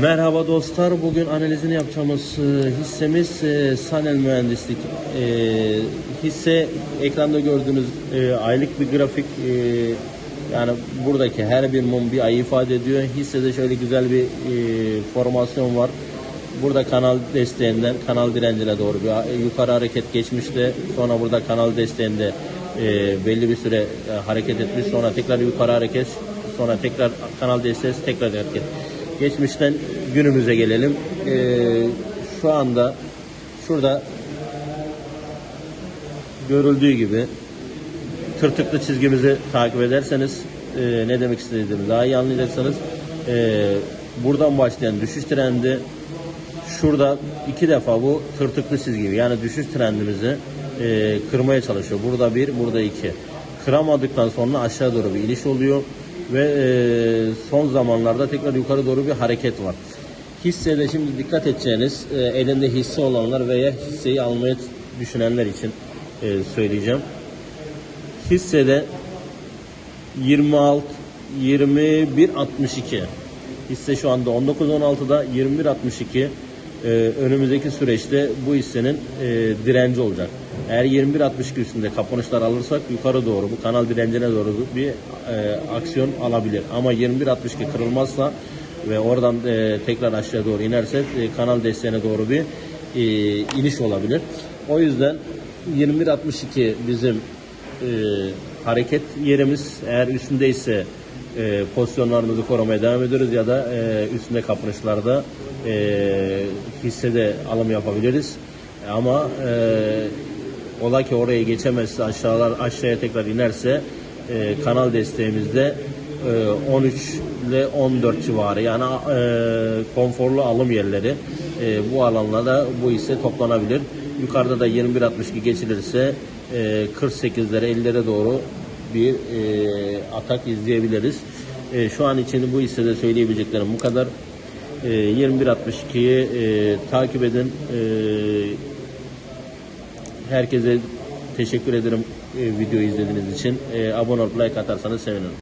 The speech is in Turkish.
Merhaba dostlar. Bugün analizini yapacağımız e, hissemiz e, Sanel Mühendislik. E, hisse ekranda gördüğünüz aylık bir grafik. yani buradaki her bir mum bir ay ifade ediyor. Hissede şöyle güzel bir formasyon var. Burada kanal desteğinden kanal direncine doğru bir yukarı hareket geçmişti. Sonra burada kanal desteğinde belli bir süre hareket etmiş. Sonra tekrar yukarı hareket. Sonra tekrar kanal desteği tekrar hareket. Geçmişten günümüze gelelim. Ee, şu anda şurada görüldüğü gibi tırtıklı çizgimizi takip ederseniz e, ne demek istediğimi daha iyi anlayacaksınız. E, buradan başlayan düşüş trendi şurada iki defa bu tırtıklı çizgi yani düşüş trendimizi e, kırmaya çalışıyor. Burada bir, burada iki. Kıramadıktan sonra aşağı doğru bir iniş oluyor ve e, son zamanlarda tekrar yukarı doğru bir hareket var. Hissede şimdi dikkat edeceğiniz e, elinde hisse olanlar veya hisseyi almaya düşünenler için e, söyleyeceğim. Hissede 26 21 62 hisse şu anda 19 16'da 21 62 Ee, önümüzdeki süreçte bu hissenin e, direnci olacak. Eğer 21 62 üstünde kapanışlar alırsak yukarı doğru bu kanal direncine doğru bir e, aksiyon alabilir. Ama 21 62 kırılmazsa ve oradan e, tekrar aşağı doğru inerse e, kanal desteğine doğru bir e, iniş olabilir. O yüzden 21 62 bizim e, hareket yerimiz eğer üstündeyse e, pozisyonlarımızı korumaya devam ediyoruz ya da e, üstünde kapanışlarda e, hissede alım yapabiliriz. Ama e, ola ki oraya geçemezse aşağılar aşağıya tekrar inerse e, kanal desteğimizde e, 13 ile 14 civarı yani e, konforlu alım yerleri e, bu alanlarda bu hisse toplanabilir. Yukarıda da 21.62 geçilirse e, 48'lere 50'lere doğru bir e, atak izleyebiliriz. E, şu an için bu hissede söyleyebileceklerim bu kadar. E, 21.62'yi e, takip edin. E, herkese teşekkür ederim e, videoyu izlediğiniz için. E, abone olup like atarsanız sevinirim.